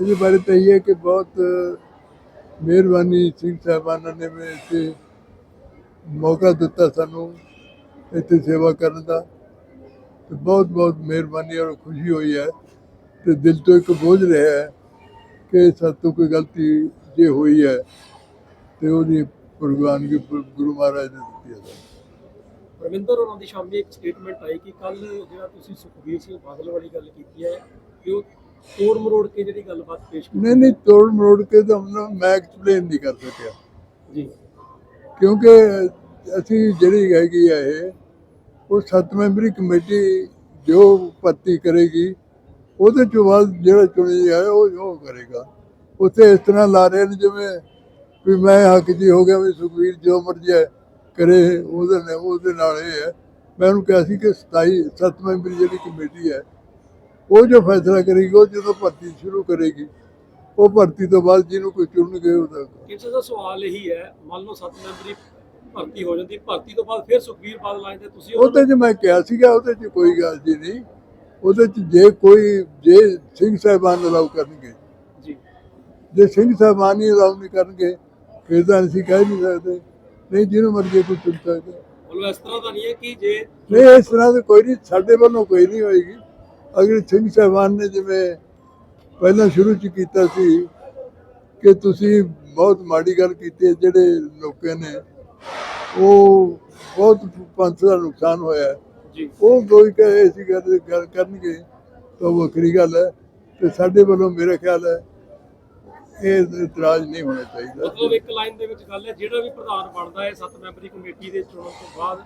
ਇਹਦੇ ਬਾਰੇ ਤਾਂ ਇਹ ਹੈ ਕਿ ਬਹੁਤ ਮਿਹਰਬਾਨੀ ਸਿੰਘ ਸਾਹਿਬਾਨਾਂ ਨੇ ਮੇਰੇ ਤੇ ਮੌਕਾ ਦਿੱਤਾ ਸਾਨੂੰ ਇੱਥੇ ਸੇਵਾ ਕਰਨ ਦਾ। ਤੇ ਬਹੁਤ ਬਹੁਤ ਮਿਹਰਬਾਨੀ ਔਰ ਖੁਸ਼ੀ ਹੋਈ ਹੈ ਤੇ ਦਿਲ ਤੋਂ ਇੱਕ ਬੋਝ ਰਿਹਾ ਹੈ ਕਿ ਸਾਤੋਂ ਕੋਈ ਗਲਤੀ ਜੇ ਹੋਈ ਹੈ ਤੇ ਉਹਦੀ ਪ੍ਰਵਾਨਗੀ ਗੁਰੂ ਮਹਾਰਾਜ ਨੇ ਦਿੱਤੀ ਹੈ। ਰਵਿੰਦਰ ਹੋਰਾਂ ਦੀ ਸ਼ਾਮੀ ਇੱਕ ਸਟੇਟਮੈਂਟ ਆਈ ਕਿ ਕੱਲ ਜਿਹੜਾ ਤੁਸੀਂ ਸੁਖਬੀਰ ਸਿੰਘ ਬਾਦਲ ਵਾਲੀ ਗੱਲ ਕੀਤੀ ਹੈ ਕਿ ਉਹ ਤੋੜ ਮਰੋੜ ਕੇ ਜਿਹੜੀ ਗੱਲਬਾਤ ਪੇਸ਼ ਕੀਤੀ ਨਹੀਂ ਨਹੀਂ ਤੋੜ ਮਰੋੜ ਕੇ ਤਾਂ ਮੈਂ ਐਕਸਪਲੇਨ ਨਹੀਂ ਕਰ ਸਕਿਆ। ਜੀ। ਕਿਉਂਕਿ ਅਸੀਂ ਜਿਹੜੀ ਹੈਗੀ ਆ ਇਹ ਉਹ ਸੱਤ ਮੈਂਬਰੀ ਕਮੇਟੀ ਜੋ ਭਰਤੀ ਕਰੇਗੀ ਉਹਦੇ ਚੋਂ ਬਾਅਦ ਜਿਹੜਾ ਚੁਣੀ ਜਾਏ ਉਹ ਉਹ ਕਰੇਗਾ। ਉੱਥੇ ਇਸ ਤਰ੍ਹਾਂ ਲਾ ਰਹੇ ਨੇ ਜਿਵੇਂ ਵੀ ਮੈਂ ਹੱਕ ਜੀ ਹੋ ਗਿਆ ਵੀ ਸੁਖਵੀਰ ਜੋ ਮਰਜ਼ੀ ਕਰੇ ਉਹਦੇ ਨਾਲ ਉਹਦੇ ਨਾਲ ਇਹ ਹੈ। ਮੈਂ ਉਹਨੂੰ ਕਿਹਾ ਸੀ ਕਿ 27 ਸੱਤ ਮੈਂਬਰੀ ਜਿਹੜੀ ਕਮੇਟੀ ਹੈ ਉਹ ਜੋ ਫੈਸਲਾ ਕਰੇਗੀ ਉਹ ਜਦੋਂ ਭਰਤੀ ਸ਼ੁਰੂ ਕਰੇਗੀ ਉਹ ਭਰਤੀ ਤੋਂ ਬਾਅਦ ਜਿਹਨੂੰ ਕੋਈ ਚੁਣਨਗੇ ਉਹਦਾ ਕਿਸੇ ਦਾ ਸਵਾਲ ਇਹੀ ਹੈ ਮੰਨ ਲਓ ਸੱਤ ਮੈਂਬਰੀ ਭਰਤੀ ਹੋ ਜਾਂਦੀ ਭਰਤੀ ਤੋਂ ਬਾਅਦ ਫਿਰ ਸੁਖਬੀਰ ਬਾਦਲ ਆਏ ਤੇ ਤੁਸੀਂ ਉਹਦੇ 'ਚ ਮੈਂ ਕਿਹਾ ਸੀਗਾ ਉਹਦੇ 'ਚ ਕੋਈ ਗੱਲ ਜੀ ਨਹੀਂ। ਉਹਦੇ 'ਚ ਜੇ ਕੋਈ ਜੇ ਸਿੰਘ ਸਾਹਿਬਾਨ ਅਲਾਉ ਕਰਨਗੇ। ਜੀ। ਜੇ ਸਿੰਘ ਸਾਹਿਬਾਨ ਹੀ ਅਲਾਉ ਨਹੀਂ ਕਰਨਗੇ ਫਿਰ ਤਾਂ ਅਸੀਂ ਕਹਿ ਨਹੀਂ ਸਕਦੇ। ਨਹੀਂ ਜਿਹਨੂੰ ਮਰਜ਼ੀ ਕੋਈ ਚੁਣ ਸਕਦਾ। ਮਤਲਬ ਇਸ ਤਰ੍ਹਾਂ ਦਾ ਨਹੀਂ ਹੈ ਕਿ ਜੇ ਨਹੀਂ ਇਸ ਤਰ੍ਹਾਂ ਦੀ ਕੋਈ ਨਹੀਂ ਸਾਡੇ ਵੱਲੋਂ ਕੋਈ ਨਹੀਂ ਹੋਏਗੀ। ਅਗਰ ਸਿੰਘ ਸਾਹਿਬਾਨ ਨੇ ਜਿਵੇਂ ਪਹਿਲਾਂ ਸ਼ੁਰੂ ਚ ਕੀਤਾ ਸੀ ਕਿ ਤੁਸੀਂ ਬਹੁਤ ਮਾੜੀ ਗੱਲ ਕੀਤੀ ਹੈ ਜਿਹੜੇ ਲੋਕਾਂ ਨੇ ਉਹ ਬਹੁਤ ਪੰਥ ਦਾ ਨੁਕਸਾਨ ਹੋਇਆ। ਜੀ ਉਹ ਕੋਈ ਕਹੇ ਐਸੀ ਗੱਲ ਗੱਲ ਕਰਨਗੇ ਤਾਂ ਉਹ ਵੱਖਰੀ ਗੱਲ ਹੈ ਤੇ ਸਾਡੇ ਵੱਲੋਂ ਮੇਰਾ ਖਿਆਲ ਹੈ ਇਹ ਇਤਰਾਜ਼ ਨਹੀਂ ਹੋਣਾ ਚਾਹੀਦਾ ਮਤਲਬ ਇੱਕ ਲਾਈਨ ਦੇ ਵਿੱਚ ਗੱਲ ਹੈ ਜਿਹੜਾ ਵੀ ਪ੍ਰਧਾਨ ਬਣਦਾ ਹੈ ਸੱਤ ਮੈਂਬਰੀ ਕਮੇਟੀ ਦੇ ਚੁਣਨ ਤੋਂ ਬਾਅਦ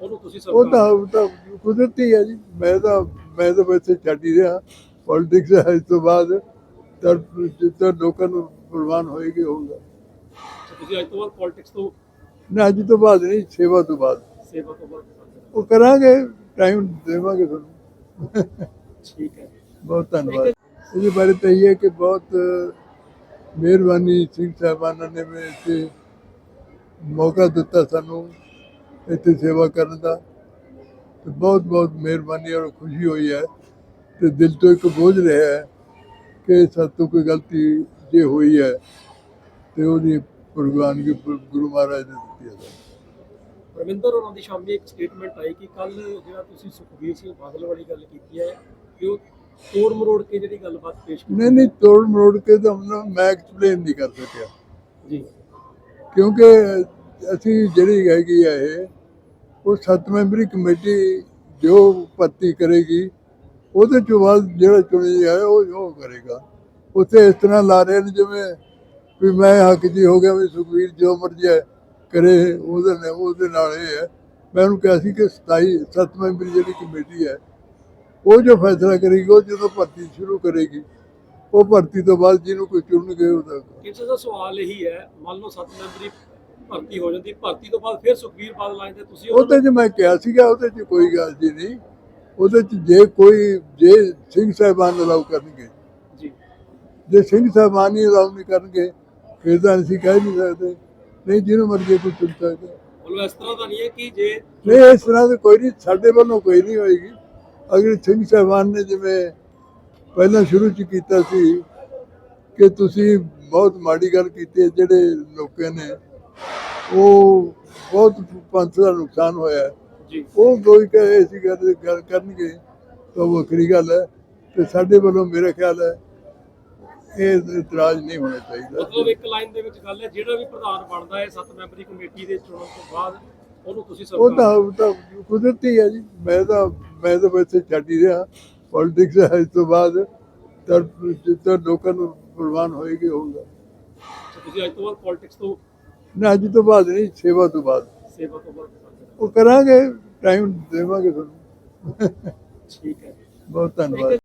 ਉਹਨੂੰ ਤੁਸੀਂ ਉਹ ਤਾਂ ਉਹ ਤਾਂ ਕੁਦਰਤੀ ਹੈ ਜੀ। ਮੈਂ ਤਾਂ ਮੈਂ ਤਾਂ ਵੈਸੇ ਛੱਡ ਹੀ ਰਿਹਾ। ਪੋਲਿਟਿਕਸ ਇਸ ਤੋਂ ਬਾਅਦ। ਤਾਂ ਜਿੱਦਾਂ ਲੋਕਾਂ ਨੂੰ ਪ੍ਰਵਾਨ ਹੋਏਗੀ ਹੋਊਗਾ। ਤੁਸੀਂ ਅੱਜ ਤੋਂ ਬਾਅਦ ਪੋਲਿਟਿਕਸ ਤੋਂ ਨਾ ਅੱਜ ਤੋਂ ਬਾਅਦ ਨਹੀਂ ਸੇਵਾ ਤੋਂ ਬਾਅਦ। ਸੇਵਾ ਤੋਂ ਬਾਅਦ ਕਰਦੇ ਉਹ ਕਰਾਂਗੇ ਟਾਈਮ ਦੇਵਾਂਗੇ ਤੁਹਾਨੂੰ। ਠੀਕ ਹੈ। ਬਹੁਤ ਧੰਨਵਾਦ। ਇਹਦੇ ਬਾਰੇ ਤਾਂ ਇਹ ਹੈ ਕਿ ਬਹੁਤ ਮਿਹਰਬਾਨੀ ਸਿੰਘ ਸਾਹਿਬਾਨਾਂ ਨੇ ਮੇਰੇ ਤੇ ਮੌਕਾ ਦਿੱਤਾ ਸਾਨੂੰ। ਇੱਥੇ ਸੇਵਾ ਕਰਨ ਦਾ। ਤੇ ਬਹੁਤ ਬਹੁਤ ਮਿਹਰਬਾਨੀ ਔਰ ਖੁਸ਼ੀ ਹੋਈ ਹੈ। ਤੇ ਦਿਲ ਤੋਂ ਇੱਕ ਬੋਝ ਰਿਹਾ ਹੈ ਕਿ ਸਾਤੋਂ ਕੋਈ ਗਲਤੀ ਜੇ ਹੋਈ ਹੈ ਤੇ ਉਹਦੀ ਪ੍ਰਵਾਨਗੀ ਗੁਰੂ ਮਹਾਰਾਜ ਨੇ ਦਿੱਤੀ ਹੈ। ਰਵਿੰਦਰ ਹੋਰਾਂ ਦੀ ਸ਼ਾਮੀ ਇੱਕ ਸਟੇਟਮੈਂਟ ਆਈ ਕਿ ਕੱਲ ਜਿਹੜਾ ਤੁਸੀਂ ਸੁਖਬੀਰ ਸਿੰਘ ਬਾਦਲ ਵਾਲੀ ਗੱਲ ਕੀਤੀ ਹੈ ਕਿ ਉਹ ਤੋੜ ਮਰੋੜ ਕੇ ਜਿਹੜੀ ਗੱਲਬਾਤ ਪੇਸ਼ ਕੀਤੀ ਨਹੀਂ ਨਹੀਂ ਤੋੜ ਮਰੋੜ ਕੇ ਤਾਂ ਮੈਂ ਐਕਸਪਲੇਨ ਨਹੀਂ ਕਰ ਸਕਿਆ। ਜੀ। ਕਿਉਂਕਿ ਅਸੀਂ ਜਿਹੜੀ ਹੈਗੀ ਹੈ ਇਹ, ਉਹ ਸੱਤ ਮੈਂਬਰੀ ਕਮੇਟੀ ਜੋ ਭਰਤੀ ਕਰੇਗੀ, ਉਹਦੇ ਚੋਂ ਬਾਅਦ ਜਿਹੜਾ ਚੁਣੀ ਜਾਏ ਉਹ ਜੋ ਕਰੇਗਾ। ਉੱਥੇ ਇਸ ਤਰ੍ਹਾਂ ਲਾ ਰਹੇ ਨੇ ਜਿਵੇਂ ਵੀ ਮੈਂ ਹੱਕ ਜੀ ਹੋ ਗਿਆ ਵੀ ਸੁਖਵੀਰ ਜੋ ਮਰਜ਼ੀ ਹੈ ਕਰੇ, ਉਹਦੇ ਨਾਲ ਉਹਦੇ ਨਾਲ ਇਹ ਹੈ। ਮੈਂ ਉਹਨੂੰ ਕਿਹਾ ਸੀ ਕਿ 27 ਸੱਤ ਮੈਂਬਰੀ ਜਿਹੜੀ ਕਮੇਟੀ ਹੈ, ਉਹ ਜੋ ਫੈਸਲਾ ਕਰੇਗੀ, ਉਹ ਜਦੋਂ ਭਰਤੀ ਸ਼ੁਰੂ ਕਰੇਗੀ, ਉਹ ਭਰਤੀ ਤੋਂ ਬਾਅਦ ਜਿਹਨੂੰ ਕੋਈ ਚੁਣਨਗੇ, ਉਹਦਾ ਕਿਸੇ ਸਵਾਲ ਇਹੀ ਹੈ, ਮੰਨ ਲਓ ਸੱਤ ਮੈਂਬਰੀ ਭਰਤੀ ਹੋ ਜਾਂਦੀ ਭਰਤੀ ਤੋਂ ਬਾਅਦ ਫਿਰ ਸੁਖਬੀਰ ਬਾਦਲ ਆਏ ਤੇ ਤੁਸੀਂ ਉਹਦੇ 'ਚ ਮੈਂ ਕਿਹਾ ਸੀਗਾ ਉਹਦੇ 'ਚ ਕੋਈ ਗੱਲ ਜੀ ਨਹੀਂ। ਉਹਦੇ 'ਚ ਜੇ ਕੋਈ ਜੇ ਸਿੰਘ ਸਾਹਿਬਾਨ ਅਲਾਉ ਕਰਨਗੇ। ਜੀ। ਜੇ ਸਿੰਘ ਸਾਹਿਬਾਨ ਹੀ ਅਲਾਉ ਨਹੀਂ ਕਰਨਗੇ ਫਿਰ ਤਾਂ ਅਸੀਂ ਕਹਿ ਨਹੀਂ ਸਕਦੇ। ਨਹੀਂ ਜਿਹਨੂੰ ਮਰਜ਼ੀ ਕੋਈ ਚੁਣ ਸਕਦਾ। ਮਤਲਬ ਇਸ ਤਰ੍ਹਾਂ ਦਾ ਨਹੀਂ ਹੈ ਕਿ ਜੇ ਨਹੀਂ ਇਸ ਤਰ੍ਹਾਂ ਦੀ ਕੋਈ ਨਹੀਂ ਸਾਡੇ ਵੱਲੋਂ ਕੋਈ ਨਹੀਂ ਹੋਏਗੀ। ਅਗਰ ਸਿੰਘ ਸਾਹਿਬਾਨ ਨੇ ਜਿਵੇਂ ਪਹਿਲਾਂ ਸ਼ੁਰੂ ਚ ਕੀਤਾ ਸੀ ਕਿ ਤੁਸੀਂ ਬਹੁਤ ਮਾੜੀ ਗੱਲ ਕੀਤੀ ਹੈ ਜਿਹੜੇ ਲੋਕਾਂ ਨੇ ਉਹ ਬਹੁਤ ਪੰਥ ਦਾ ਨੁਕਸਾਨ ਹੋਇਆ। ਹੈ। ਜੀ। ਉਹ ਕੋਈ ਕਹੇ ਐਸੀ ਗੱਲ ਗੱਲ ਕਰਨਗੇ ਤਾਂ ਉਹ ਵੱਖਰੀ ਗੱਲ ਹੈ। ਤੇ ਸਾਡੇ ਵੱਲੋਂ ਮੇਰਾ ਖਿਆਲ ਹੈ ਇਹ ਇਤਰਾਜ਼ ਨਹੀਂ ਹੋਣਾ ਚਾਹੀਦਾ। ਮਤਲਬ ਇੱਕ ਲਾਈਨ ਦੇ ਵਿੱਚ ਗੱਲ ਹੈ ਜਿਹੜਾ ਵੀ ਪ੍ਰਧਾਨ ਬਣਦਾ ਹੈ ਸੱਤ ਮੈਂਬਰੀ ਕਮੇਟੀ ਦੇ ਚੁਣਨ ਤੋਂ ਬਾਅਦ ਉਹਨੂੰ ਤੁਸੀਂ ਉਹ ਸਰਕਾਰ ਤਾਂ ਉਹ ਤਾਂ ਕੁਦਰਤੀ ਹੈ ਜੀ। ਮੈਂ ਤਾਂ ਮੈਂ ਤਾਂ ਵੈਸੇ ਛੱਡ ਹੀ ਰਿਹਾ। ਪੋਲਿਟਿਕਸ ਹੈ ਇਸ ਤੋਂ ਬਾਅਦ ਤਾਂ ਜਿੱਦਾਂ ਲੋਕਾਂ ਨੂੰ ਪ੍ਰਵਾਨ ਹੋਏਗੀ ਹੋਊਗਾ। ਤੁਸੀਂ ਅੱਜ ਤੋਂ ਬਾਅਦ ਪੋਲਿਟਿਕਸ ਤੋਂ ਨਾ ਅੱਜ ਤੋਂ ਬਾਅਦ ਨਹੀਂ ਸੇਵਾ ਤੋਂ ਬਾਅਦ। ਸੇਵਾ ਤੋਂ ਬਾਅਦ। ਉਹ ਕਰਾਂਗੇ ਟਾਈਮ ਦੇਵਾਂਗੇ ਤੁਹਾਨੂੰ। ਠੀਕ ਹੈ। ਬਹੁਤ ਧੰਨਵਾਦ।